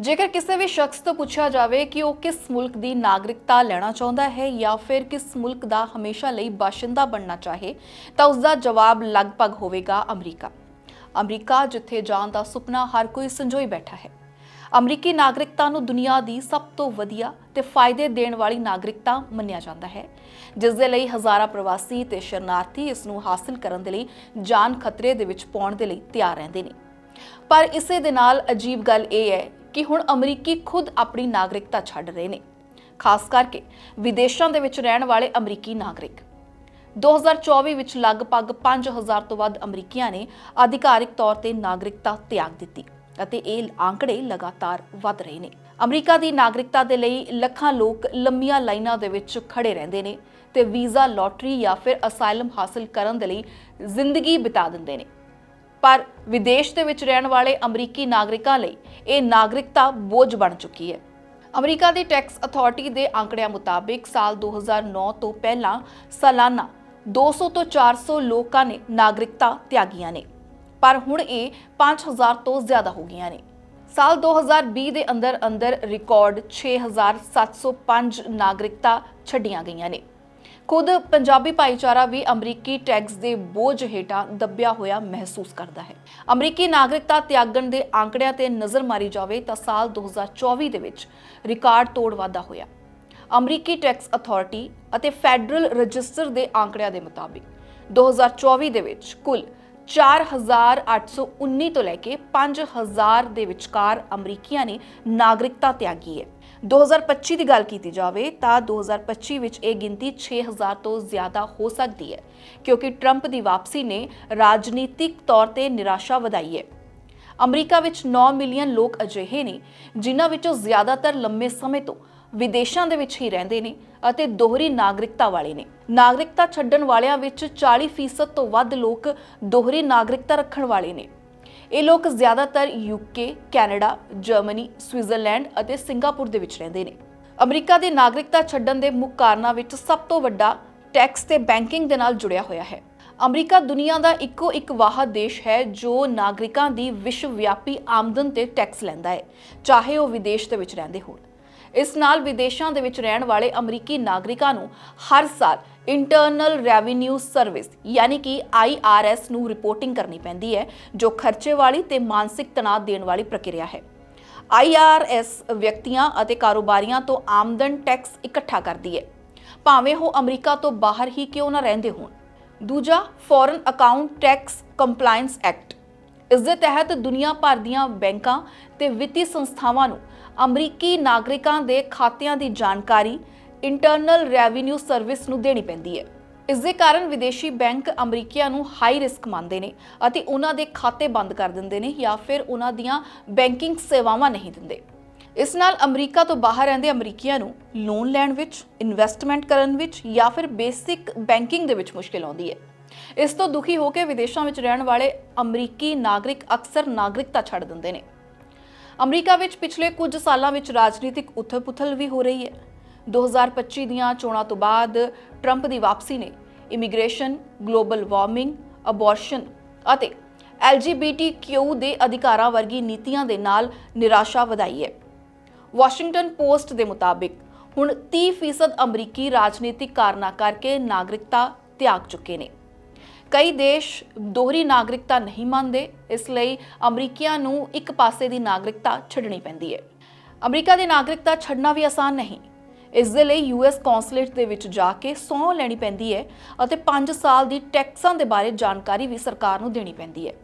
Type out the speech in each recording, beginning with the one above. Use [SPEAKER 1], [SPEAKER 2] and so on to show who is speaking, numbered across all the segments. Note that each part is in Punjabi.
[SPEAKER 1] ਜੇਕਰ ਕਿਸੇ ਵੀ ਸ਼ਖਸ ਤੋਂ ਪੁੱਛਿਆ ਜਾਵੇ ਕਿ ਉਹ ਕਿਸ ਮੁਲਕ ਦੀ ਨਾਗਰਿਕਤਾ ਲੈਣਾ ਚਾਹੁੰਦਾ ਹੈ ਜਾਂ ਫਿਰ ਕਿਸ ਮੁਲਕ ਦਾ ਹਮੇਸ਼ਾ ਲਈ ਬਾਸ਼ਿੰਦਾ ਬਣਨਾ ਚਾਹੇ, ਤਾਂ ਉਸ ਦਾ ਜਵਾਬ ਲਗਭਗ ਹੋਵੇਗਾ ਅਮਰੀਕਾ। ਅਮਰੀਕਾ, ਜਿੱਥੇ ਜਾਣ ਦਾ ਸੁਪਨਾ ਹਰ ਕੋਈ ਸੰਜੋਈ ਬੈਠਾ ਹੈ। ਅਮਰੀਕੀ ਨਾਗਰਿਕਤਾ ਨੂੰ ਦੁਨੀਆ ਦੀ ਸਭ ਤੋਂ ਵਧੀਆ ਤੇ ਫਾਇਦੇ ਦੇਣ ਵਾਲੀ ਨਾਗਰਿਕਤਾ ਮੰਨਿਆ ਜਾਂਦਾ ਹੈ, ਜਿਸ ਦੇ ਲਈ ਹਜ਼ਾਰਾਂ ਪ੍ਰਵਾਸੀ ਤੇ ਸ਼ਰਨਾਰਥੀ ਇਸ ਨੂੰ ਹਾਸਲ ਕਰਨ ਦੇ ਲਈ ਜਾਨ ਖਤਰੇ ਦੇ ਵਿੱਚ ਪਾਉਣ ਦੇ ਲਈ ਤਿਆਰ ਰਹਿੰਦੇ ਨੇ। ਪਰ ਇਸੇ ਦੇ ਨਾਲ ਅਜੀਬ ਗੱਲ ਇਹ ਹੈ ਕਿ ਹੁਣ ਅਮਰੀਕੀ ਖੁਦ ਆਪਣੀ ਨਾਗਰਿਕਤਾ ਛੱਡ ਰਹੇ ਨੇ। ਖਾਸ ਕਰਕੇ ਵਿਦੇਸ਼ਾਂ ਦੇ ਵਿੱਚ ਰਹਿਣ ਵਾਲੇ ਅਮਰੀਕੀ ਨਾਗਰਿਕ। 2024 ਵਿੱਚ ਲਗਭਗ 5000 ਤੋਂ ਵੱਧ ਅਮਰੀਕੀਆਂ ਨੇ ਅਧਿਕਾਰਿਕ ਤੌਰ ਤੇ ਨਾਗਰਿਕਤਾ ਤਿਆਗ ਦਿੱਤੀ ਅਤੇ ਇਹ ਆંકੜੇ ਲਗਾਤਾਰ ਵਧ ਰਹੇ ਨੇ। ਅਮਰੀਕਾ ਦੀ ਨਾਗਰਿਕਤਾ ਦੇ ਲਈ ਲੱਖਾਂ ਲੋਕ ਲੰਮੀਆਂ ਲਾਈਨਾਂ ਦੇ ਵਿੱਚ ਖੜੇ ਰਹਿੰਦੇ ਨੇ ਤੇ ਵੀਜ਼ਾ, ਲੋਟਰੀ ਜਾਂ ਫਿਰ ਅਸਾਈਲਮ ਹਾਸਲ ਕਰਨ ਦੇ ਲਈ ਜ਼ਿੰਦਗੀ ਬਿਤਾ ਦਿੰਦੇ ਨੇ। ਪਰ ਵਿਦੇਸ਼ ਦੇ ਵਿੱਚ ਰਹਿਣ ਵਾਲੇ ਅਮਰੀਕੀ ਨਾਗਰਿਕਾਂ ਲਈ ਇਹ ਨਾਗਰਿਕਤਾ ਬੋਝ ਬਣ ਚੁੱਕੀ ਹੈ। ਅਮਰੀਕਾ ਦੀ ਟੈਕਸ ਅਥਾਰਟੀ ਦੇ ਅੰਕੜਿਆਂ ਮੁਤਾਬਿਕ ਸਾਲ 2009 ਤੋਂ ਪਹਿਲਾਂ ਸਾਲਾਨਾ 200 ਤੋਂ 400 ਲੋਕਾਂ ਨੇ ਨਾਗਰਿਕਤਾ ਤਿਆਗੀਆਂ ਨੇ, ਪਰ ਹੁਣ ਇਹ 5000 ਤੋਂ ਜ਼ਿਆਦਾ ਹੋ ਗਈਆਂ ਨੇ। ਸਾਲ 2020 ਦੇ ਅੰਦਰ ਅੰਦਰ ਰਿਕਾਰਡ 6705 ਨਾਗਰਿਕਤਾ ਛੱਡੀਆਂ ਗਈਆਂ ਨੇ। ਖੁਦ ਪੰਜਾਬੀ ਭਾਈਚਾਰਾ ਵੀ ਅਮਰੀਕੀ ਟੈਕਸ ਦੇ ਬੋਝ ਹੇਠਾਂ ਦੱਬਿਆ ਹੋਇਆ ਮਹਿਸੂਸ ਕਰਦਾ ਹੈ। ਅਮਰੀਕੀ ਨਾਗਰਿਕਤਾ ਤਿਆਗਣ ਦੇ ਆંકੜਿਆਂ ਤੇ ਨਜ਼ਰ ਮਾਰੀ ਜਾਵੇ ਤਾਂ ਸਾਲ 2024 ਦੇ ਵਿੱਚ ਰਿਕਾਰਡ ਤੋੜ ਵਾਧਾ ਹੋਇਆ। ਅਮਰੀਕੀ ਟੈਕਸ ਅਥਾਰਟੀ ਅਤੇ ਫੈਡਰਲ ਰਜਿਸਟਰ ਦੇ ਆંકੜਿਆਂ ਦੇ ਮੁਤਾਬਿਕ 2024 ਦੇ ਵਿੱਚ ਕੁੱਲ 4819 ਤੋਂ ਲੈ ਕੇ 5000 ਦੇ ਵਿਚਕਾਰ ਅਮਰੀਕੀਆਂ ਨੇ ਨਾਗਰਿਕਤਾ ਤਿਆਗੀ ਹੈ। 2025 ਦੀ ਗੱਲ ਕੀਤੀ ਜਾਵੇ ਤਾਂ 2025 ਵਿੱਚ ਇਹ ਗਿਣਤੀ 6000 ਤੋਂ ਜ਼ਿਆਦਾ ਹੋ ਸਕਦੀ ਹੈ, ਕਿਉਂਕਿ ਟਰੰਪ ਦੀ ਵਾਪਸੀ ਨੇ ਰਾਜਨੀਤਿਕ ਤੌਰ ਤੇ ਨਿਰਾਸ਼ਾ ਵਧਾਈ ਹੈ। ਅਮਰੀਕਾ ਵਿੱਚ 9 ਮਿਲੀਅਨ ਲੋਕ ਅਜਿਹੇ ਨੇ ਜਿਨ੍ਹਾਂ ਵਿੱਚੋਂ ਜ਼ਿਆਦਾਤਰ ਲੰਮੇ ਸਮੇਂ ਤੋਂ ਵਿਦੇਸ਼ਾਂ ਦੇ ਵਿੱਚ ਹੀ ਰਹਿੰਦੇ ਨੇ ਅਤੇ ਦੋਹਰੀ ਨਾਗਰਿਕਤਾ ਵਾਲੇ ਨੇ। ਨਾਗਰਿਕਤਾ ਛੱਡਣ ਵਾਲਿਆਂ ਵਿੱਚ 40% ਤੋਂ ਵੱਧ ਲੋਕ ਦੋਹਰੀ ਨਾਗਰਿਕਤਾ ਰੱਖਣ ਵਾਲੇ ਨੇ। ਇਹ ਲੋਕ ਜ਼ਿਆਦਾਤਰ ਯੂਕੇ ਕੈਨੇਡਾ ਜਰਮਨੀ ਸਵਿਟਜ਼ਰਲੈਂਡ ਅਤੇ ਸਿੰਗਾਪੁਰ ਦੇ ਵਿੱਚ ਰਹਿੰਦੇ ਨੇ। ਅਮਰੀਕਾ ਦੇ ਨਾਗਰਿਕਤਾ ਛੱਡਣ ਦੇ ਮੁੱਖ ਕਾਰਨਾਂ ਵਿੱਚ ਸਭ ਤੋਂ ਵੱਡਾ ਟੈਕਸ ਤੇ ਬੈਂਕਿੰਗ ਦੇ ਨਾਲ ਜੁੜਿਆ ਹੋਇਆ ਹੈ। ਅਮਰੀਕਾ ਦੁਨੀਆ ਦਾ ਇੱਕੋ ਇੱਕ ਵਾਹਦ ਦੇਸ਼ ਹੈ ਜੋ ਨਾਗਰਿਕਾਂ ਦੀ ਵਿਸ਼ਵ ਵਿਆਪੀ ਆਮਦਨ ਤੇ ਟੈਕਸ ਲੈਂਦਾ ਹੈ, ਚਾਹੇ ਉਹ ਵਿਦੇਸ਼ ਦੇ ਵਿੱਚ ਰਹਿੰਦੇ ਹੋਣ। ਇਸ ਨਾਲ ਵਿਦੇਸ਼ਾਂ ਦੇ ਵਿੱਚ ਰਹਿਣ ਵਾਲੇ ਅਮਰੀਕੀ ਨਾਗਰਿਕਾਂ ਨੂੰ ਹਰ ਸਾਲ ਇੰਟਰਨਲ ਰੈਵਨਿਊ ਸਰਵਿਸ ਯਾਨੀ ਕਿ IRS ਨੂੰ ਰਿਪੋਰਟਿੰਗ ਕਰਨੀ ਪੈਂਦੀ ਹੈ, ਜੋ ਖਰਚੇ ਵਾਲੀ ਤੇ ਮਾਨਸਿਕ ਤਣਾਅ ਦੇਣ ਵਾਲੀ ਪ੍ਰਕਿਰਿਆ ਹੈ। IRS ਵਿਅਕਤੀਆਂ ਅਤੇ ਕਾਰੋਬਾਰੀਆਂ ਤੋਂ ਆਮਦਨ ਟੈਕਸ ਇਕੱਠਾ ਕਰਦੀ ਹੈ। ਭਾਵੇਂ ਉਹ ਅਮਰੀਕਾ ਤੋਂ ਬਾਹਰ ਹੀ ਕਿਉਂ ਨਾ ਰਹਿੰਦੇ ਹੋਣ। ਦੂਜਾ foreign account tax compliance act ਇਸ ਦੇ ਤਹਿਤ ਦੁਨੀਆ ਭਰ ਦੀਆਂ ਬੈਂਕਾਂ ਤੇ ਵਿੱਤੀ ਸੰਸਥਾਵਾਂ ਨੂੰ ਅਮਰੀਕੀ ਨਾਗਰਿਕਾਂ ਦੇ ਖਾਤਿਆਂ ਦੀ ਜਾਣਕਾਰੀ ਇੰਟਰਨਲ ਰੈਵਨਿਊ ਸਰਵਿਸ ਨੂੰ ਦੇਣੀ ਪੈਂਦੀ ਹੈ। ਇਸ ਦੇ ਕਾਰਨ ਵਿਦੇਸ਼ੀ ਬੈਂਕ ਅਮਰੀਕੀਆਂ ਨੂੰ ਹਾਈ ਰਿਸਕ ਮੰਨਦੇ ਨੇ ਅਤੇ ਉਹਨਾਂ ਦੇ ਖਾਤੇ ਬੰਦ ਕਰ ਦਿੰਦੇ ਨੇ ਜਾਂ ਫਿਰ ਉਹਨਾਂ ਦੀਆਂ ਬੈਂਕਿੰਗ ਸੇਵਾਵਾਂ ਨਹੀਂ ਦਿੰਦੇ। ਇਸ ਨਾਲ ਅਮਰੀਕਾ ਤੋਂ ਬਾਹਰ ਰਹਿੰਦੇ ਅਮਰੀਕੀਆਂ ਨੂੰ ਲੋਨ ਲੈਣ ਵਿੱਚ ਇਨਵੈਸਟਮੈਂਟ ਕਰਨ ਵਿੱਚ ਜਾਂ ਫਿਰ ਬੇਸਿਕ ਬੈਂਕਿੰਗ ਦੇ ਵਿੱਚ ਮੁਸ਼ਕਿਲ ਆਉਂਦੀ ਹੈ। ਇਸ ਤੋਂ ਦੁਖੀ ਹੋ ਕੇ ਵਿਦੇਸ਼ਾਂ ਵਿੱਚ ਰਹਿਣ ਵਾਲੇ ਅਮਰੀਕੀ ਨਾਗਰਿਕ ਅਕਸਰ ਨਾਗਰਿਕਤਾ ਛੱਡ ਦਿੰਦੇ ਨੇ। ਅਮਰੀਕਾ ਵਿੱਚ ਪਿਛਲੇ ਕੁਝ ਸਾਲਾਂ ਵਿੱਚ ਰਾਜਨੀਤਿਕ ਉਥਲ-ਪੁਥਲ ਵੀ ਹੋ ਰਹੀ ਹੈ 2025 ਦੀਆਂ ਚੋਣਾਂ ਤੋਂ ਬਾਅਦ ਟਰੰਪ ਦੀ ਵਾਪਸੀ ਨੇ ਇਮੀਗ੍ਰੇਸ਼ਨ, ਗਲੋਬਲ ਵਾਰਮਿੰਗ, ਅਬੋਰਸ਼ਨ ਅਤੇ LGBTQ ਦੇ ਅਧਿਕਾਰਾਂ ਵਰਗੀ ਨੀਤੀਆਂ ਦੇ ਨਾਲ ਨਿਰਾਸ਼ਾ ਵਧਾਈ ਹੈ। ਵਾਸ਼ਿੰਗਟਨ ਪੋਸਟ ਦੇ ਮੁਤਾਬਿਕ ਹੁਣ 30% ਅਮਰੀਕੀ ਰਾਜਨੀਤਿਕ ਕਾਰਨਾਂ ਕਰਕੇ ਨਾਗਰਿਕਤਾ ਤਿਆਗ ਚੁੱਕੇ ਨੇ ਕਈ ਦੇਸ਼ ਦੋਹਰੀ ਨਾਗਰਿਕਤਾ ਨਹੀਂ ਮੰਨਦੇ, ਇਸ ਲਈ ਅਮਰੀਕੀਆਂ ਨੂੰ ਇੱਕ ਪਾਸੇ ਦੀ ਨਾਗਰਿਕਤਾ ਛੱਡਣੀ ਪੈਂਦੀ ਹੈ। ਅਮਰੀਕਾ ਦੀ ਨਾਗਰਿਕਤਾ ਛੱਡਣਾ ਵੀ ਆਸਾਨ ਨਹੀਂ। ਇਸ ਦੇ ਲਈ ਯੂਐਸ ਕੌਂਸੂਲੇਟ ਦੇ ਵਿੱਚ ਜਾ ਕੇ ਸਹੁੰ ਲੈਣੀ ਪੈਂਦੀ ਹੈ ਅਤੇ 5 ਸਾਲ ਦੀ ਟੈਕਸਾਂ ਦੇ ਬਾਰੇ ਜਾਣਕਾਰੀ ਵੀ ਸਰਕਾਰ ਨੂੰ ਦੇਣੀ ਪੈਂਦੀ ਹੈ।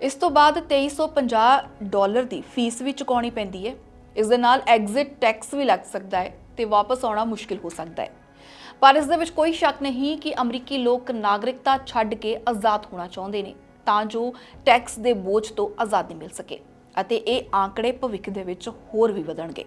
[SPEAKER 1] ਇਸ ਤੋਂ ਬਾਅਦ 2350 ਡਾਲਰ ਦੀ ਫੀਸ ਵੀ ਚੁਕਾਉਣੀ ਪੈਂਦੀ ਹੈ। ਇਸ ਦੇ ਨਾਲ ਐਗਜ਼ਿਟ ਟੈਕਸ ਵੀ ਲੱਗ ਸਕਦਾ ਹੈ ਤੇ ਵਾਪਸ ਆਉਣਾ ਮੁਸ਼ਕਿਲ ਹੋ ਸਕਦਾ ਹੈ। ਪਰ ਇਸ ਦੇ ਵਿੱਚ ਕੋਈ ਸ਼ੱਕ ਨਹੀਂ ਕਿ ਅਮਰੀਕੀ ਲੋਕ ਨਾਗਰਿਕਤਾ ਛੱਡ ਕੇ ਆਜ਼ਾਦ ਹੋਣਾ ਚਾਹੁੰਦੇ ਨੇ, ਤਾਂ ਜੋ ਟੈਕਸ ਦੇ ਬੋਝ ਤੋਂ ਆਜ਼ਾਦੀ ਮਿਲ ਸਕੇ ਅਤੇ ਇਹ ਆંકੜੇ ਭਵਿੱਖ ਦੇ ਵਿੱਚ ਹੋਰ ਵੀ ਵਧਣਗੇ।